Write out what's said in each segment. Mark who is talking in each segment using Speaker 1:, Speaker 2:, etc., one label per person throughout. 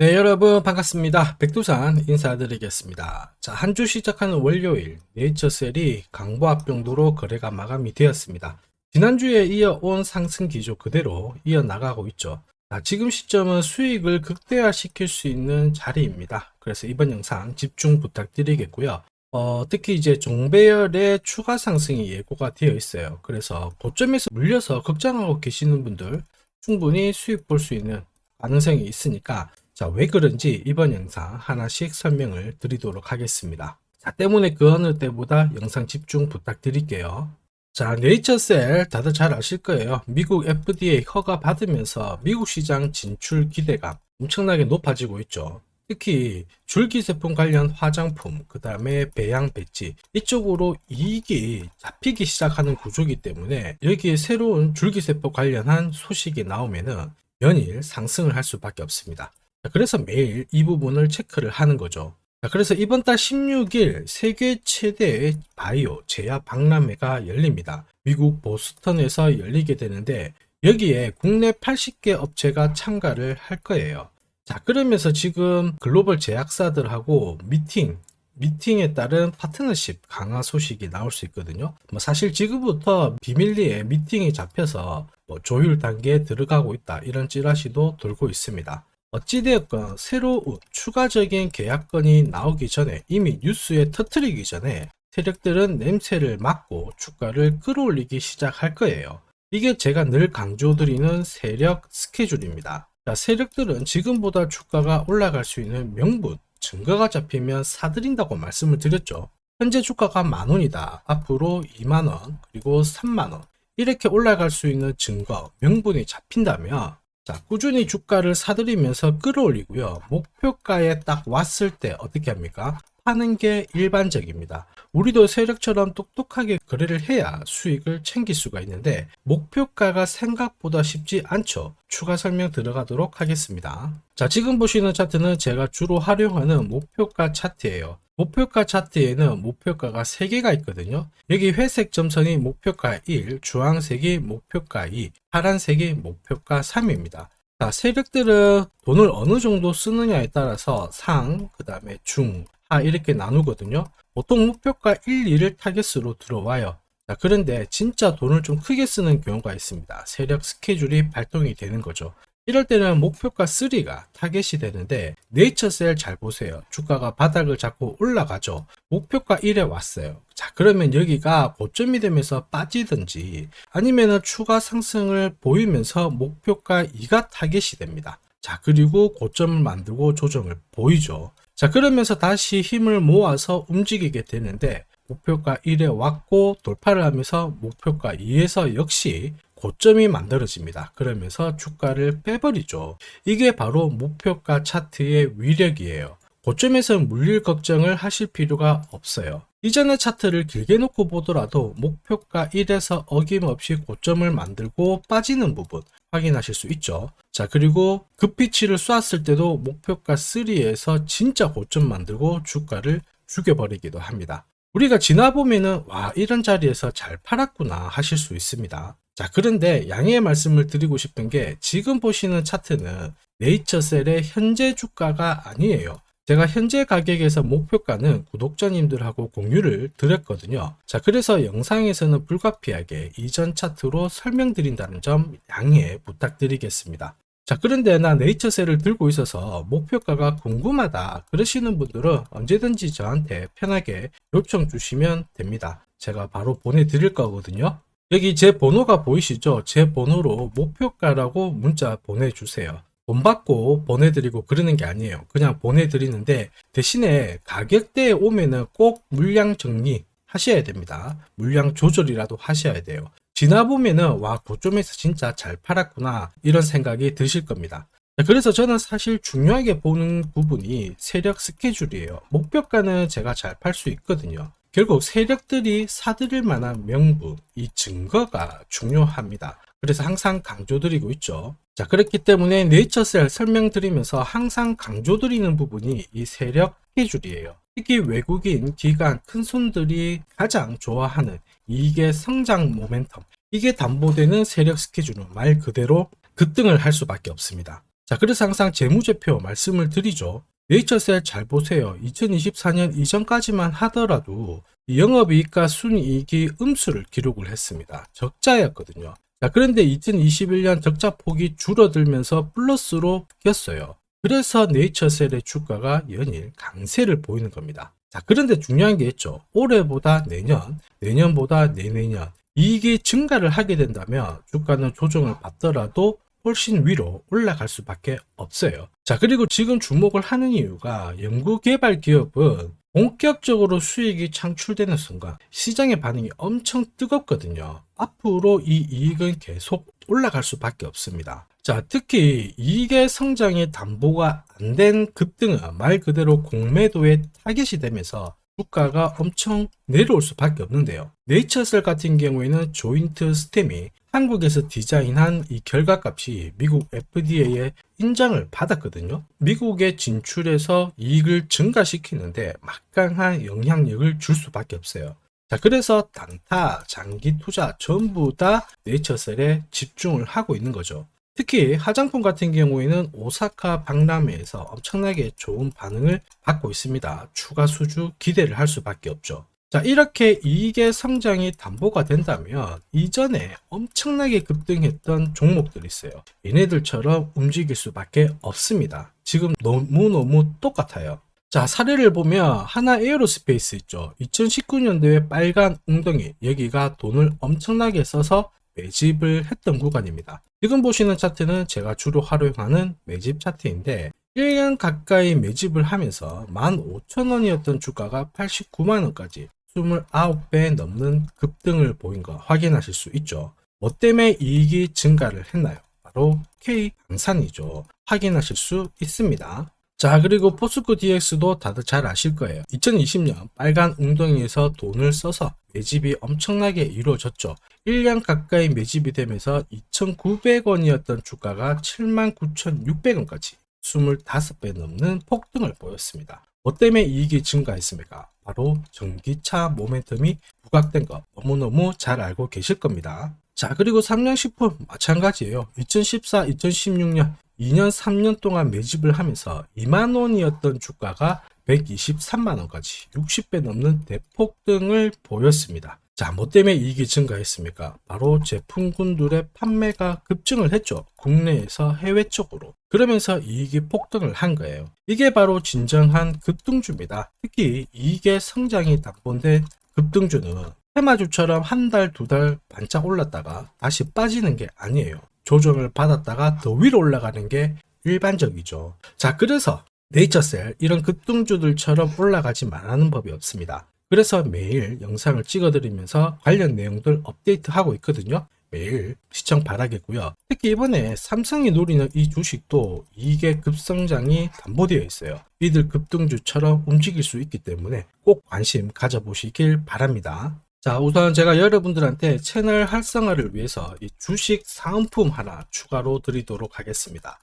Speaker 1: 네, 여러분 반갑습니다. 백두산 인사드리겠습니다. 자, 한 주 시작하는 월요일 네이처셀이 강보합 병도로 거래가 마감이 되었습니다. 지난주에 이어온 상승 기조 그대로 이어나가고 있죠. 자, 지금 시점은 수익을 극대화시킬 수 있는 자리입니다. 그래서 이번 영상 집중 부탁드리겠고요. 어, 특히 이제 종배열의 추가 상승이 예고가 되어 있어요. 그래서 고점에서 물려서 걱정하고 계시는 분들 충분히 수익 볼 수 있는 가능성이 있으니까 자, 왜 그런지 이번 영상 하나씩 설명을 드리도록 하겠습니다. 자, 때문에 그 어느 때보다 영상 집중 부탁드릴게요. 자, 네이처셀 다들 잘 아실 거예요. 미국 FDA 허가 받으면서 미국 시장 진출 기대감 엄청나게 높아지고 있죠. 특히 줄기세포 관련 화장품, 그 다음에 배양 배치 이쪽으로 이익이 잡히기 시작하는 구조이기 때문에 여기에 새로운 줄기세포 관련한 소식이 나오면은 연일 상승을 할 수밖에 없습니다. 그래서 매일 이 부분을 체크를 하는 거죠. 그래서 이번 달 16일 세계 최대의 바이오 제약 박람회가 열립니다. 미국 보스턴에서 열리게 되는데 여기에 국내 80개 업체가 참가를 할 거예요. 자, 그러면서 지금 글로벌 제약사들하고 미팅, 미팅에 따른 파트너십 강화 소식이 나올 수 있거든요. 뭐 사실 지금부터 비밀리에 미팅이 잡혀서 뭐 조율 단계에 들어가고 있다 이런 찌라시도 돌고 있습니다. 어찌되었건 새로 운 추가적인 계약건이 나오기 전에 이미 뉴스에 터트리기 전에 세력들은 냄새를 맡고 주가를 끌어올리기 시작할 거예요. 이게 제가 늘 강조드리는 세력 스케줄입니다. 자, 세력들은 지금보다 주가가 올라갈 수 있는 명분, 증거가 잡히면 사들인다고 말씀을 드렸죠. 현재 주가가 만원이다. 앞으로 2만원, 그리고 3만원. 이렇게 올라갈 수 있는 증거, 명분이 잡힌다면 자, 꾸준히 주가를 사들이면서 끌어올리고요. 목표가에 딱 왔을 때 어떻게 합니까? 파는 게 일반적입니다. 우리도 세력처럼 똑똑하게 거래를 해야 수익을 챙길 수가 있는데 목표가가 생각보다 쉽지 않죠. 추가 설명 들어가도록 하겠습니다. 자, 지금 보시는 차트는 제가 주로 활용하는 목표가 차트예요. 목표가 차트에는 목표가가 3개가 있거든요. 여기 회색 점선이 목표가 1, 주황색이 목표가 2, 파란색이 목표가 3입니다. 자, 세력들은 돈을 어느 정도 쓰느냐에 따라서 상, 그 다음에 중, 하 이렇게 나누거든요. 보통 목표가 1, 2를 타겟으로 들어와요. 자, 그런데 진짜 돈을 좀 크게 쓰는 경우가 있습니다. 세력 스케줄이 발동이 되는 거죠. 이럴 때는 목표가 3가 타겟이 되는데 네이처셀 잘 보세요. 주가가 바닥을 잡고 올라가죠. 목표가 1에 왔어요. 자 그러면 여기가 고점이 되면서 빠지든지 아니면은 추가 상승을 보이면서 목표가 2가 타겟이 됩니다. 자 그리고 고점을 만들고 조정을 보이죠. 자 그러면서 다시 힘을 모아서 움직이게 되는데 목표가 1에 왔고 돌파를 하면서 목표가 2에서 역시 고점이 만들어집니다. 그러면서 주가를 빼버리죠. 이게 바로 목표가 차트의 위력이에요. 고점에서 물릴 걱정을 하실 필요가 없어요. 이전의 차트를 길게 놓고 보더라도 목표가 1에서 어김없이 고점을 만들고 빠지는 부분 확인하실 수 있죠. 자, 그리고 급피치를 쏘았을 때도 목표가 3에서 진짜 고점 만들고 주가를 죽여버리기도 합니다. 우리가 지나 보면은 와 이런 자리에서 잘 팔았구나 하실 수 있습니다. 자 그런데 양해의 말씀을 드리고 싶은 게 지금 보시는 차트는 네이처셀의 현재 주가가 아니에요. 제가 현재 가격에서 목표가는 구독자님들하고 공유를 드렸거든요. 자, 그래서 영상에서는 불가피하게 이전 차트로 설명드린다는 점 양해 부탁드리겠습니다. 자 그런데 나 네이처셀을 들고 있어서 목표가가 궁금하다 그러시는 분들은 언제든지 저한테 편하게 요청 주시면 됩니다 제가 바로 보내드릴 거거든요 여기 제 번호가 보이시죠 제 번호로 목표가라고 문자 보내주세요 돈 받고 보내드리고 그러는 게 아니에요 그냥 보내드리는데 대신에 가격대에 오면은 꼭 물량 정리 하셔야 됩니다 물량 조절이라도 하셔야 돼요 지나 보면은 와 고점에서 진짜 잘 팔았구나 이런 생각이 드실 겁니다. 네, 그래서 저는 사실 중요하게 보는 부분이 세력 스케줄이에요. 목표가는 제가 잘 팔 수 있거든요. 결국 세력들이 사들일 만한 명분, 이 증거가 중요합니다. 그래서 항상 강조드리고 있죠. 자, 그렇기 때문에 네이처셀 설명드리면서 항상 강조드리는 부분이 이 세력 스케줄이에요. 특히 외국인 기관 큰손들이 가장 좋아하는 이게 성장 모멘텀 이게 담보되는 세력 스케줄은 말 그대로 급등을 할 수밖에 없습니다. 자 그래서 항상 재무제표 말씀을 드리죠. 네이처셀 잘 보세요. 2024년 이전까지만 하더라도 영업이익과 순이익이 음수를 기록을 했습니다. 적자였거든요. 자, 그런데 2021년 적자 폭이 줄어들면서 플러스로 바뀌었어요. 그래서 네이처셀의 주가가 연일 강세를 보이는 겁니다. 자, 그런데 중요한 게 있죠. 올해보다 내년, 내년보다 내내년 이익이 증가를 하게 된다면 주가는 조정을 받더라도 훨씬 위로 올라갈 수밖에 없어요. 자, 그리고 지금 주목을 하는 이유가 연구개발 기업은 본격적으로 수익이 창출되는 순간 시장의 반응이 엄청 뜨겁거든요. 앞으로 이 이익은 계속 올라갈 수밖에 없습니다. 자, 특히 이익의 성장이 담보가 안 된 급등은 말 그대로 공매도에 타겟이 되면서 주가가 엄청 내려올 수밖에 없는데요. 네이처셀 같은 경우에는 조인트 스템이 한국에서 디자인한 이 결과값이 미국 FDA의 인정을 받았거든요. 미국에 진출해서 이익을 증가시키는데 막강한 영향력을 줄 수밖에 없어요. 자, 그래서 단타, 장기 투자 전부 다 네이처셀에 집중을 하고 있는 거죠. 특히 화장품 같은 경우에는 오사카 박람회에서 엄청나게 좋은 반응을 받고 있습니다. 추가 수주 기대를 할 수밖에 없죠. 자, 이렇게 이익의 성장이 담보가 된다면 이전에 엄청나게 급등했던 종목들이 있어요. 얘네들처럼 움직일 수밖에 없습니다. 지금 너무너무 똑같아요. 자, 사례를 보면 하나 에어로스페이스 있죠. 2019년도에 빨간 웅덩이, 여기가 돈을 엄청나게 써서 매집을 했던 구간입니다. 지금 보시는 차트는 제가 주로 활용하는 매집 차트인데 1년 가까이 매집을 하면서 15,000원이었던 주가가 89만원까지 29배 넘는 급등을 보인 거 확인하실 수 있죠. 뭐 때문에 이익이 증가를 했나요? 바로 K 방산이죠. 확인하실 수 있습니다. 자 그리고 포스코 DX도 다들 잘 아실 거예요. 2020년 빨간 웅덩이에서 돈을 써서 매집이 엄청나게 이루어졌죠. 1년 가까이 매집이 되면서 2,900원이었던 주가가 79,600원까지 25배 넘는 폭등을 보였습니다. 뭐 때문에 이익이 증가했습니까? 바로 전기차 모멘텀이 부각된 것 너무너무 잘 알고 계실 겁니다. 자 그리고 삼양식품 마찬가지예요. 2014, 2016년 2년 3년 동안 매집을 하면서 2만 원이었던 주가가 123만 원까지 60배 넘는 대폭등을 보였습니다. 자, 뭐 때문에 이익이 증가했습니까? 바로 제품군들의 판매가 급증을 했죠. 국내에서 해외 쪽으로. 그러면서 이익이 폭등을 한 거예요. 이게 바로 진정한 급등주입니다. 특히 이익의 성장이 담보된 급등주는 테마주처럼 한 달, 두 달 반짝 올랐다가 다시 빠지는 게 아니에요. 조정을 받았다가 더 위로 올라가는 게 일반적이죠. 자, 그래서 네이처셀 이런 급등주들처럼 올라가지 말하는 법이 없습니다. 그래서 매일 영상을 찍어드리면서 관련 내용들 업데이트하고 있거든요. 매일 시청 바라겠고요. 특히 이번에 삼성이 노리는 이 주식도 이게 급성장이 담보되어 있어요. 이들 급등주처럼 움직일 수 있기 때문에 꼭 관심 가져보시길 바랍니다. 자, 우선 제가 여러분들한테 채널 활성화를 위해서 이 주식 상품 하나 추가로 드리도록 하겠습니다.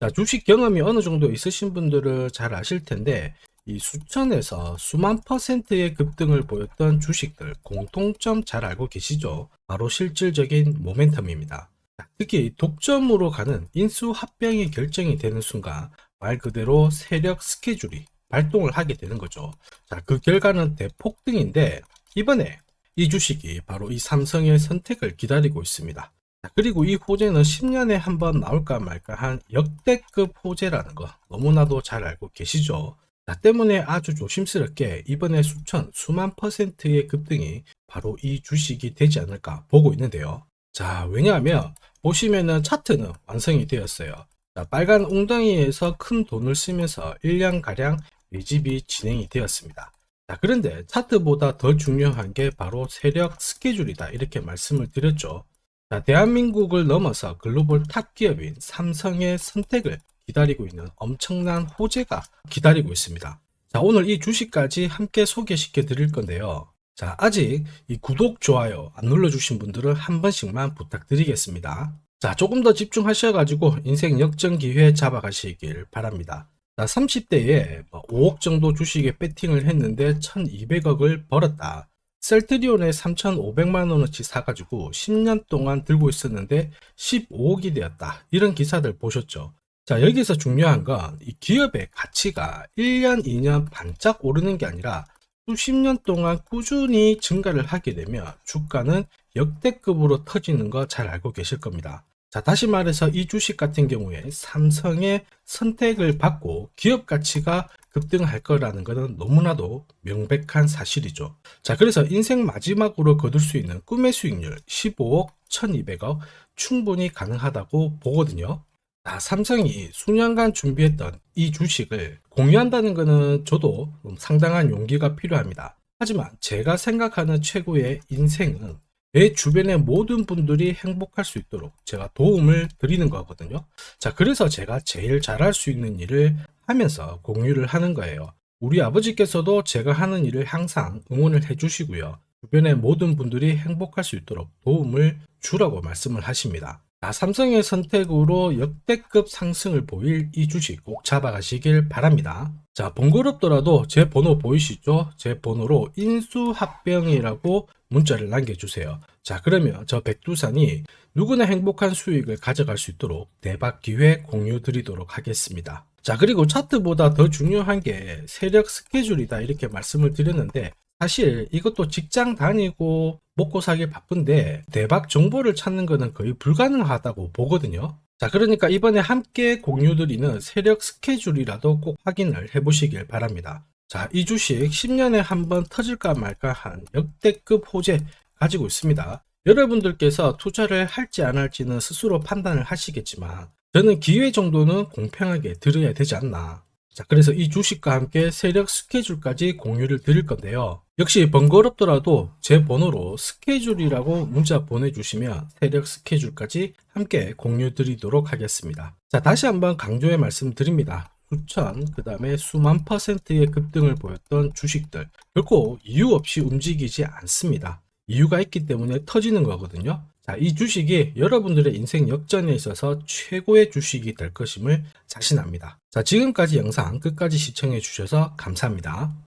Speaker 1: 자, 주식 경험이 어느 정도 있으신 분들은 잘 아실 텐데, 이 수천에서 수만 퍼센트의 급등을 보였던 주식들 공통점 잘 알고 계시죠? 바로 실질적인 모멘텀입니다. 특히 독점으로 가는 인수 합병이 결정이 되는 순간 말 그대로 세력 스케줄이 발동을 하게 되는 거죠. 자, 그 결과는 대폭등인데 이번에 이 주식이 바로 이 삼성의 선택을 기다리고 있습니다. 그리고 이 호재는 10년에 한번 나올까 말까 한 역대급 호재라는 거 너무나도 잘 알고 계시죠? 나 때문에 아주 조심스럽게 이번에 수천, 수만 퍼센트의 급등이 바로 이 주식이 되지 않을까 보고 있는데요. 자, 왜냐하면 보시면은 차트는 완성이 되었어요. 자, 빨간 웅덩이에서 큰 돈을 쓰면서 1년가량 매집이 진행이 되었습니다. 자, 그런데 차트보다 더 중요한 게 바로 세력 스케줄이다. 이렇게 말씀을 드렸죠. 자, 대한민국을 넘어서 글로벌 탑 기업인 삼성의 선택을 기다리고 있는 엄청난 호재가 기다리고 있습니다. 자, 오늘 이 주식까지 함께 소개시켜 드릴 건데요. 자, 아직 이 구독, 좋아요 안 눌러주신 분들은 한 번씩만 부탁드리겠습니다. 자, 조금 더 집중하셔가지고 인생 역전 기회 잡아가시길 바랍니다. 나 30대에 5억 뭐 정도 주식에 베팅을 했는데 1200억을 벌었다. 셀트리온에 3,500만원어치 사가지고 10년 동안 들고 있었는데 15억이 되었다. 이런 기사들 보셨죠? 자, 여기서 중요한 건 이 기업의 가치가 1년, 2년 반짝 오르는 게 아니라 수십 년 동안 꾸준히 증가를 하게 되면 주가는 역대급으로 터지는 거 잘 알고 계실 겁니다. 자, 다시 말해서 이 주식 같은 경우에 삼성의 선택을 받고 기업 가치가 급등할 거라는 것은 너무나도 명백한 사실이죠. 자, 그래서 인생 마지막으로 거둘 수 있는 꿈의 수익률 15억 1200억 충분히 가능하다고 보거든요. 자, 삼성이 수년간 준비했던 이 주식을 공유한다는 것은 저도 상당한 용기가 필요합니다. 하지만 제가 생각하는 최고의 인생은 내 주변의 모든 분들이 행복할 수 있도록 제가 도움을 드리는 거거든요. 자, 그래서 제가 제일 잘할 수 있는 일을 하면서 공유를 하는 거예요. 우리 아버지께서도 제가 하는 일을 항상 응원을 해주시고요. 주변의 모든 분들이 행복할 수 있도록 도움을 주라고 말씀을 하십니다. 자, 삼성의 선택으로 역대급 상승을 보일 이 주식 꼭 잡아가시길 바랍니다. 자, 번거롭더라도 제 번호 보이시죠? 제 번호로 인수합병이라고 문자를 남겨주세요. 자 그러면 저 백두산이 누구나 행복한 수익을 가져갈 수 있도록 대박 기회 공유 드리도록 하겠습니다. 자 그리고 차트보다 더 중요한 게 세력 스케줄이다 이렇게 말씀을 드렸는데 사실 이것도 직장 다니고 먹고 사기 바쁜데 대박 정보를 찾는 것은 거의 불가능하다고 보거든요. 자 그러니까 이번에 함께 공유드리는 세력 스케줄이라도 꼭 확인을 해보시길 바랍니다. 자, 이 주식 10년에 한번 터질까 말까 한 역대급 호재 가지고 있습니다. 여러분들께서 투자를 할지 안 할지는 스스로 판단을 하시겠지만 저는 기회 정도는 공평하게 드려야 되지 않나. 자, 그래서 이 주식과 함께 세력 스케줄까지 공유를 드릴 건데요. 역시 번거롭더라도 제 번호로 스케줄이라고 문자 보내주시면 세력 스케줄까지 함께 공유 드리도록 하겠습니다. 자, 다시 한번 강조의 말씀드립니다. 부천, 그 다음에 수만 퍼센트의 급등을 보였던 주식들 결코 이유 없이 움직이지 않습니다. 이유가 있기 때문에 터지는 거거든요. 자, 이 주식이 여러분들의 인생 역전에 있어서 최고의 주식이 될 것임을 자신합니다. 자, 지금까지 영상 끝까지 시청해 주셔서 감사합니다.